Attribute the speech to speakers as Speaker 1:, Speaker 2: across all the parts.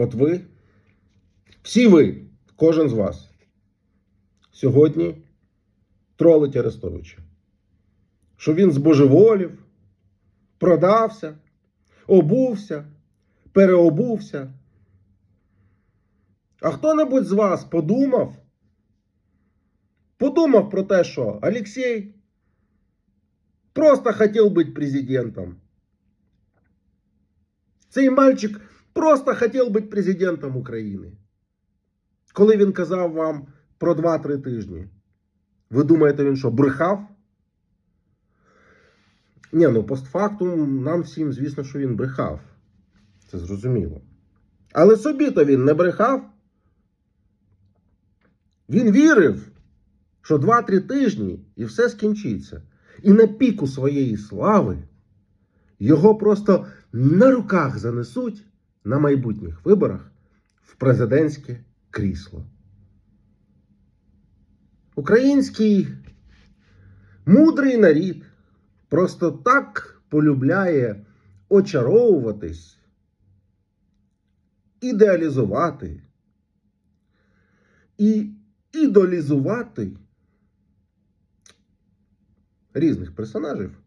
Speaker 1: От ви, всі ви, кожен з вас, сьогодні тролить Арестовича. Що він збожеволів, продався, обувся, переобувся. А хто-небудь з вас подумав? Подумав про те, що Алексей просто хотів бути президентом. Цей мальчик просто хотів бути президентом України. Коли він казав вам про 2-3 тижні, ви думаєте, він що, брехав? Ні, ну постфактум нам всім звісно, що він брехав. Це зрозуміло. Але собі то він не брехав. Він вірив, що 2-3 тижні і все скінчиться. І на піку своєї слави його просто на руках занесуть на майбутніх виборах в президентське крісло. Український мудрий нарід просто так полюбляє очаровуватись, ідеалізувати і ідолізувати різних персонажів,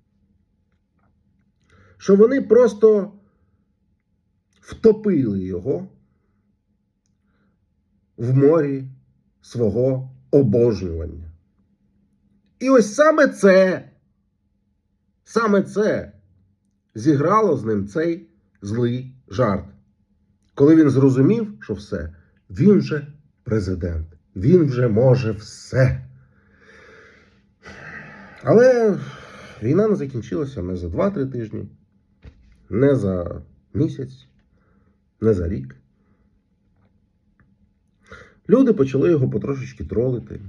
Speaker 1: що вони просто втопили його в морі свого обожнювання. І ось саме це, саме це зіграло з ним цей злий жарт. Коли він зрозумів, що все, він вже президент, він вже може все. Але війна не закінчилася не за 2-3 тижні, не за місяць, не за рік. Люди почали його потрошечки тролити,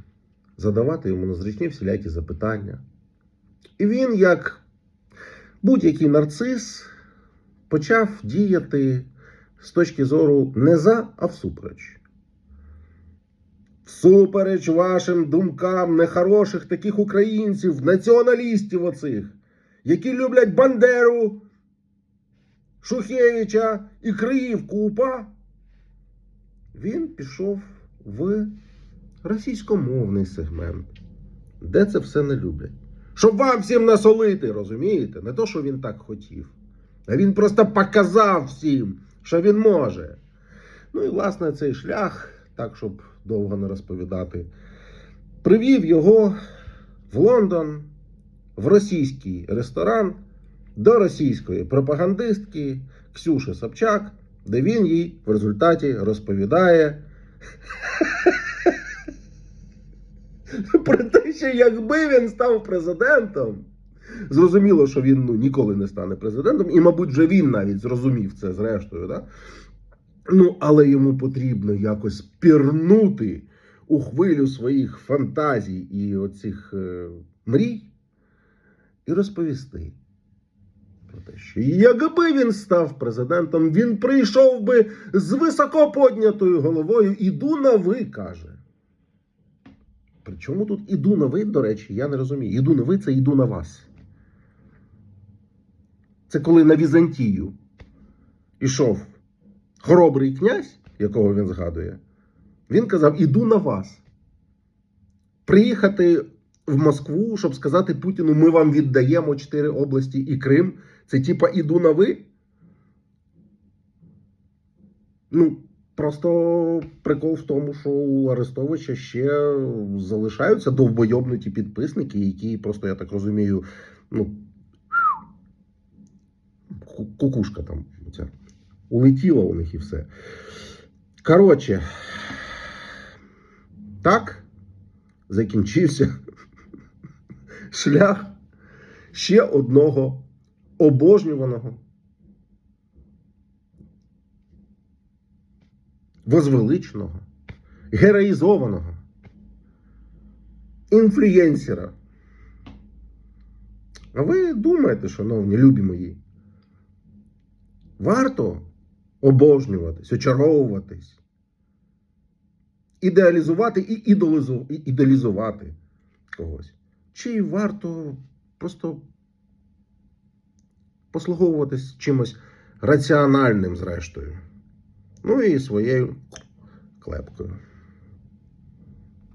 Speaker 1: задавати йому незручні всілякі запитання. І він, як будь-який нарцис, почав діяти з точки зору не за, а всупереч. Всупереч вашим думкам нехороших таких українців, націоналістів оцих, які люблять Бандеру, Шухевича і Криївку УПА, він пішов в російськомовний сегмент, де це все не люблять. Щоб вам всім насолити, розумієте? Не то, що він так хотів. А він просто показав всім, що він може. Ну і власне цей шлях, так щоб довго не розповідати, привів його в Лондон, в російський ресторан до російської пропагандистки Ксюші Собчак, де він їй в результаті розповідає про те, що якби він став президентом. Зрозуміло, що він ну, ніколи не стане президентом, і, мабуть, вже він навіть зрозумів це зрештою. Да? Ну, але йому потрібно якось пірнути у хвилю своїх фантазій і оцих е, мрій і розповісти про те, що якби він став президентом, він прийшов би з високо поднятою головою. Іду на ви, каже. Причому тут іду на ви, до речі, я не розумію. Іду на ви це іду на вас. Це коли на Візантію ішов хоробрий князь, якого він згадує, він казав: Іду на вас. Приїхати в Москву, щоб сказати Путіну, ми вам віддаємо чотири області і Крим. Це типа іду на ви. Ну, просто прикол в тому, що у Арестовича ще залишаються довбойобнуті підписники, які просто, я так розумію, ну. Кукушка там ця, улетіла у них і все. Коротше, так закінчився шлях ще одного обожнюваного, возвеличеного, героїзованого інфлюєнсера. А ви думаєте, шановні любі мої, варто обожнюватись, очаровуватись, ідеалізувати і ідолізу- і ідеалізувати когось? Чи варто просто послуговуватись чимось раціональним, зрештою? Ну і своєю клепкою.